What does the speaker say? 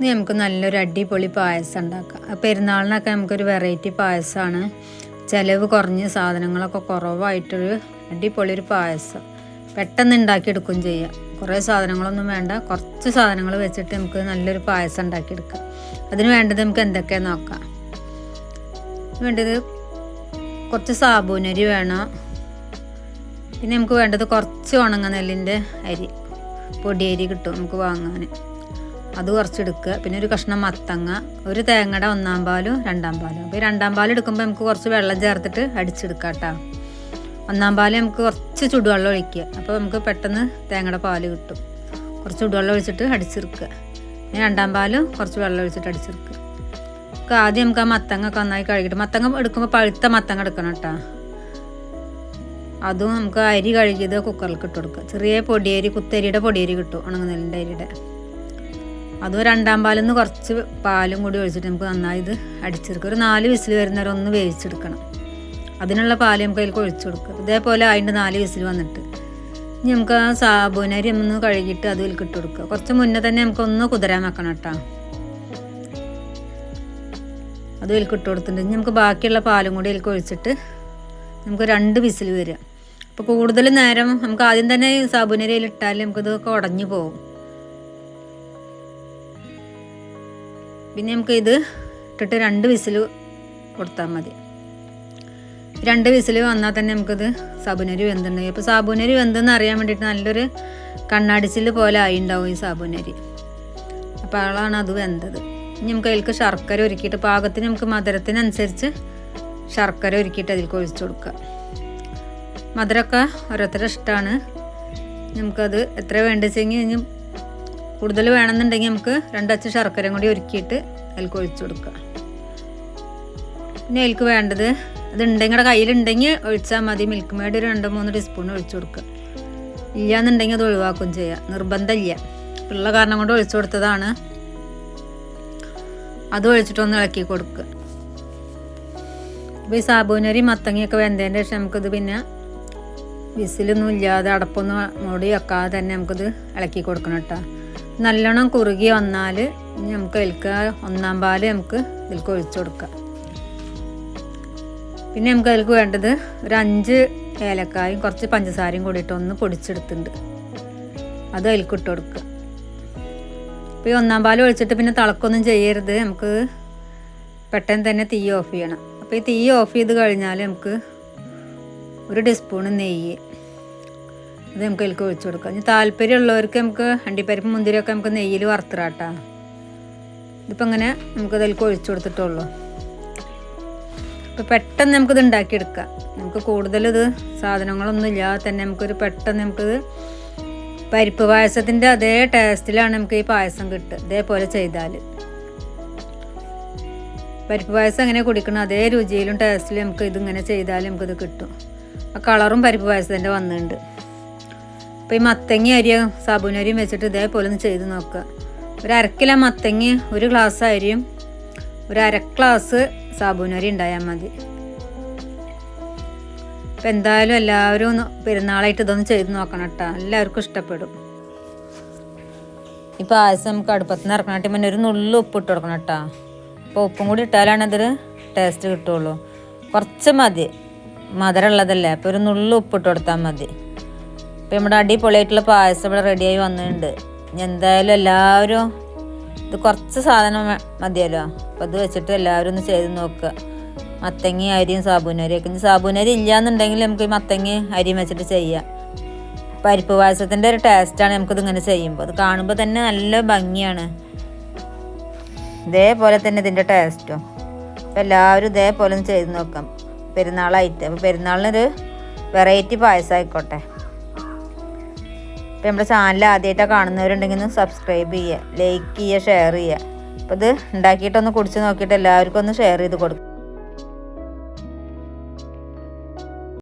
ഇനി നമുക്ക് നല്ലൊരു അടിപൊളി പായസം ഉണ്ടാക്കാം. പെരുന്നാളിനൊക്കെ നമുക്കൊരു വെറൈറ്റി പായസമാണ്. ചിലവ് കുറഞ്ഞ് സാധനങ്ങളൊക്കെ കുറവായിട്ടൊരു അടിപൊളി ഒരു പായസം പെട്ടെന്ന് ഉണ്ടാക്കിയെടുക്കുകയും ചെയ്യാം. കുറേ സാധനങ്ങളൊന്നും വേണ്ട. കുറച്ച് സാധനങ്ങൾ വെച്ചിട്ട് നമുക്ക് നല്ലൊരു പായസം ഉണ്ടാക്കിയെടുക്കാം. അതിന് വേണ്ടത് നമുക്ക് എന്തൊക്കെയാണെന്ന് നോക്കാം. വേണ്ടത് കുറച്ച് സാബൂനരി വേണം. പിന്നെ നമുക്ക് വേണ്ടത് കുറച്ച് ഉണങ്ങ നെല്ലിന്റെ അരി. പൊടിയരി കിട്ടും നമുക്ക് വാങ്ങാൻ. അത് കുറച്ചെടുക്കുക. പിന്നെ ഒരു കഷ്ണം മത്തങ്ങ ഒരു തേങ്ങയുടെ ഒന്നാം പാലും രണ്ടാം പാലും. അപ്പോൾ ഈ രണ്ടാം പാൽ എടുക്കുമ്പോൾ നമുക്ക് കുറച്ച് വെള്ളം ചേർത്തിട്ട് അടിച്ചെടുക്കാം കേട്ടോ. ഒന്നാം പാൽ നമുക്ക് കുറച്ച് ചുടുവെള്ളം ഒഴിക്കുക. അപ്പോൾ നമുക്ക് പെട്ടെന്ന് തേങ്ങയുടെ പാൽ കിട്ടും. കുറച്ച് ചുടുവെള്ളം ഒഴിച്ചിട്ട് അടിച്ചെടുക്കുക. പിന്നെ രണ്ടാം പാലും കുറച്ച് വെള്ളം ഒഴിച്ചിട്ട് അടിച്ചെടുക്കുക. നമുക്ക് ആദ്യം നമുക്ക് ആ മത്തങ്ങ ഒക്കെ നന്നായി കഴുകിയിട്ട് മത്തങ്ങ എടുക്കുമ്പോൾ പഴുത്ത മത്തങ്ങ എടുക്കണം കേട്ടോ. അതും നമുക്ക് അരി കഴുകിയത് കുക്കറിൽ ഇട്ട് കൊടുക്കുക. ചെറിയ പൊടിയരി കുത്തരിയുടെ പൊടിയരി കിട്ടും ഉണങ്ങുന്നതിന്റെ അരിയുടെ. അതും രണ്ടാം പാലിൽ നിന്ന് കുറച്ച് പാലും കൂടി ഒഴിച്ചിട്ട് നമുക്ക് നന്നായി ഇത് അടിച്ചെടുക്കുക ഒരു നാല് വിസിൽ വരുന്നവരെ ഒന്ന് വേവിച്ചെടുക്കണം. അതിനുള്ള പാൽ നമുക്ക് അതിലേക്ക് ഒഴിച്ചു കൊടുക്കുക ഇതേപോലെ അതിന്റെ നാല് വിസിൽ വന്നിട്ട്. ഇനി നമുക്ക് ആ സാബൂനരി ഒന്ന് കഴുകിയിട്ട് അതിൽ ഇട്ട് കൊടുക്കുക കുറച്ച് മുന്നേ തന്നെ നമുക്ക് ഒന്ന് കുതിരാൻ വെക്കണം കേട്ടോ. അത് ഇതിൽ ഇട്ട് കൊടുത്തിട്ടുണ്ട്. ഇനി നമുക്ക് ബാക്കിയുള്ള പാലും കൂടി അതിലേക്ക് ഒഴിച്ചിട്ട് നമുക്ക് രണ്ട് വിസിൽ വരിക. അപ്പോൾ കൂടുതൽ നേരം നമുക്ക് ആദ്യം തന്നെ ഈ സാബുനരി അതിൽ ഇട്ടാൽ നമുക്കിതൊക്കെ ഉടഞ്ഞു പോകും. പിന്നെ നമുക്ക് ഇത് ഇട്ടിട്ട് രണ്ട് വിസിൽ കൊടുത്താൽ മതി. രണ്ട് വിസിൽ വന്നാൽ തന്നെ നമുക്കിത് സാബുനരി വെന്തുണ്ടായി അപ്പോൾ സാബുനരി വെന്തെന്ന് അറിയാൻ വേണ്ടിയിട്ട് നല്ലൊരു കണ്ണാടിച്ചിൽ പോലെ ആയി ഉണ്ടാവും ഈ സാബുനരി. അപ്പോൾ അളാണ് അത് വെന്തത്. ഇനി നമുക്ക് അതിലേക്ക് ശർക്കര ഒരുക്കിയിട്ട് പാകത്തിന് നമുക്ക് മധുരത്തിനനുസരിച്ച് ശർക്കര ഒരുക്കിയിട്ട് അതിലേക്ക് ഒഴിച്ചു കൊടുക്കുക. മധുരമൊക്കെ ഓരോരുത്തരുടെ ഇഷ്ടമാണ് നമുക്കത് എത്ര വേണ്ടിച്ചെങ്കിൽ ഇനി കൂടുതൽ വേണമെന്നുണ്ടെങ്കിൽ നമുക്ക് രണ്ടച്ച് ശർക്കരയും കൂടി ഒരുക്കിയിട്ട് അതിൽക്ക് ഒഴിച്ചു കൊടുക്കുക. പിന്നെ അതിൽക്ക് വേണ്ടത് അത് ഉണ്ടെങ്കിൽ കയ്യിലുണ്ടെങ്കിൽ ഒഴിച്ചാൽ മതി. മിൽക്ക് മേഡ് ഒരു രണ്ട് മൂന്ന് ടീസ്പൂൺ ഒഴിച്ചു കൊടുക്കുക. ഇല്ലയെന്നുണ്ടെങ്കിൽ അത് ഒഴിവാക്കുകയും ചെയ്യാം. നിർബന്ധമില്ല. ഉള്ള കാരണം കൊണ്ട് ഒഴിച്ചു കൊടുത്തതാണ്. അത് ഒഴിച്ചിട്ടൊന്ന് ഇളക്കി കൊടുക്കുക. അപ്പോൾ ഈ സാബൂനരി മത്തങ്ങയൊക്കെ വെന്തതിന്റെ ശേഷം നമുക്കിത് പിന്നെ വിസിലൊന്നും ഇല്ലാതെ അടപ്പൊന്നും മൂടി വെക്കാതെ തന്നെ നമുക്കിത് ഇളക്കി കൊടുക്കണം കേട്ടോ. നല്ലോണം കുറുകി വന്നാൽ നമുക്ക് അതിൽക്ക് ഒന്നാം പാൽ നമുക്ക് ഇതിൽക്ക് ഒഴിച്ചു കൊടുക്കാം. പിന്നെ നമുക്ക് അതിൽക്ക് വേണ്ടത് ഒരു അഞ്ച് ഏലക്കായും കുറച്ച് പഞ്ചസാരയും കൂടിയിട്ട് ഒന്ന് പൊടിച്ചെടുത്തിട്ടുണ്ട്. അത് അതിൽക്ക് ഇട്ട് കൊടുക്കുക അപ്പോൾ ഈ ഒന്നാം പാൽ ഒഴിച്ചിട്ട് പിന്നെ തിളക്കൊന്നും ചെയ്യരുത്. നമുക്ക് പെട്ടെന്ന് തന്നെ തീ ഓഫ് ചെയ്യണം. അപ്പോൾ ഈ തീ ഓഫ് ചെയ്ത് കഴിഞ്ഞാൽ നമുക്ക് ഒരു ടീസ്പൂണ് നെയ്യ് അത് നമുക്ക് അതിലേക്ക് ഒഴിച്ചു കൊടുക്കാം. ഇനി താല്പര്യമുള്ളവർക്ക് നമുക്ക് അണ്ടിപ്പരിപ്പ് മുന്തിരിയൊക്കെ നമുക്ക് നെയ്യിൽ വറുത്തിടാട്ടാ ഇതിപ്പോൾ അങ്ങനെ നമുക്ക് അതിലേക്ക് ഒഴിച്ചു കൊടുത്തിട്ടുള്ളൂ. ഇപ്പോൾ പെട്ടെന്ന് നമുക്കിത് ഉണ്ടാക്കിയെടുക്കാം. നമുക്ക് കൂടുതൽ ഇത് സാധനങ്ങളൊന്നും ഇല്ലാതെ തന്നെ നമുക്കൊരു പെട്ടെന്ന് നമുക്കിത് പരിപ്പ് പായസത്തിന്റെ അതേ ടേസ്റ്റിലാണ് നമുക്ക് ഈ പായസം കിട്ടുക ഇതേപോലെ ചെയ്താൽ പരിപ്പ് പായസം എങ്ങനെ കുടിക്കണം അതേ രുചിയിലും ടേസ്റ്റിലും നമുക്ക് ഇതിങ്ങനെ ചെയ്താൽ നമുക്കിത് കിട്ടും. ആ കളറും പരിപ്പ് പായസത്തിന്റെ വന്നിട്ടുണ്ട്. അപ്പോൾ ഈ മത്തങ്ങ അരിയും സാബൂനരിയും വെച്ചിട്ട് ഇതേപോലെ ഒന്ന് ചെയ്ത് നോക്കുക. ഒരു അരക്കിലോ മത്തങ്ങ ഒരു ഗ്ലാസ് അരിയും ഒരു അര ഗ്ലാസ് സാബൂനരി ഉണ്ടായാൽ മതി. അപ്പം എന്തായാലും എല്ലാവരും ഒന്ന് പെരുന്നാളായിട്ട് ഇതൊന്ന് ചെയ്ത് നോക്കണം കേട്ടോ. എല്ലാവർക്കും ഇഷ്ടപ്പെടും. ഈ പായസം നമുക്ക് അടുപ്പത്ത് നിന്ന് ഇറക്കണാട്ടി പിന്നെ ഒരു നുള്ളു ഉപ്പ് ഇട്ട് കൊടുക്കണം കേട്ടോ. അപ്പോൾ ഉപ്പും കൂടി ഇട്ടാലാണ് അതൊരു ടേസ്റ്റ് കിട്ടുള്ളൂ. കുറച്ച് മതി. മധുരമുള്ളതല്ലേ? അപ്പോൾ ഒരു നുള്ളു ഉപ്പ് ഇട്ട് കൊടുത്താൽ മതി. ഇപ്പം നമ്മുടെ അടിപൊളിയായിട്ടുള്ള പായസം ഇവിടെ റെഡിയായി വന്നിട്ടുണ്ട്. എന്തായാലും എല്ലാവരും ഇത് കുറച്ച് സാധനം മതിയല്ലോ. അപ്പം അത് വെച്ചിട്ട് എല്ലാവരും ഒന്ന് ചെയ്ത് നോക്കുക. മത്തങ്ങി അരിയും സാബൂനരിയൊക്കെ ഇനി സാബൂനരി ഇല്ലയെന്നുണ്ടെങ്കിൽ നമുക്ക് ഈ മത്തങ്ങി അരിയും വെച്ചിട്ട് ചെയ്യാം. പരിപ്പ് പായസത്തിന്റെ ഒരു ടേസ്റ്റാണ് നമുക്കിത് ഇങ്ങനെ ചെയ്യുമ്പോൾ. അത് കാണുമ്പോൾ തന്നെ നല്ല ഭംഗിയാണ്. ഇതേപോലെ തന്നെ ഇതിന്റെ ടേസ്റ്റും അപ്പോൾ എല്ലാവരും ഇതേപോലെ ഒന്ന് ചെയ്ത് നോക്കാം. പെരുന്നാളായിട്ട്. അപ്പോൾ പെരുന്നാളിനൊരു വെറൈറ്റി പായസം ആയിക്കോട്ടെ. അപ്പോൾ നമ്മുടെ ചാനൽ ആദ്യമായിട്ടാണ് കാണുന്നവരുണ്ടെങ്കിൽ ഒന്ന് സബ്സ്ക്രൈബ് ചെയ്യുക ലൈക്ക് ചെയ്യുക ഷെയർ ചെയ്യുക. അപ്പോൾ ഇത് ഉണ്ടാക്കിയിട്ടൊന്ന് കുടിച്ച് നോക്കിയിട്ട് എല്ലാവർക്കും ഒന്ന് ഷെയർ ചെയ്ത് കൊടുക്കും.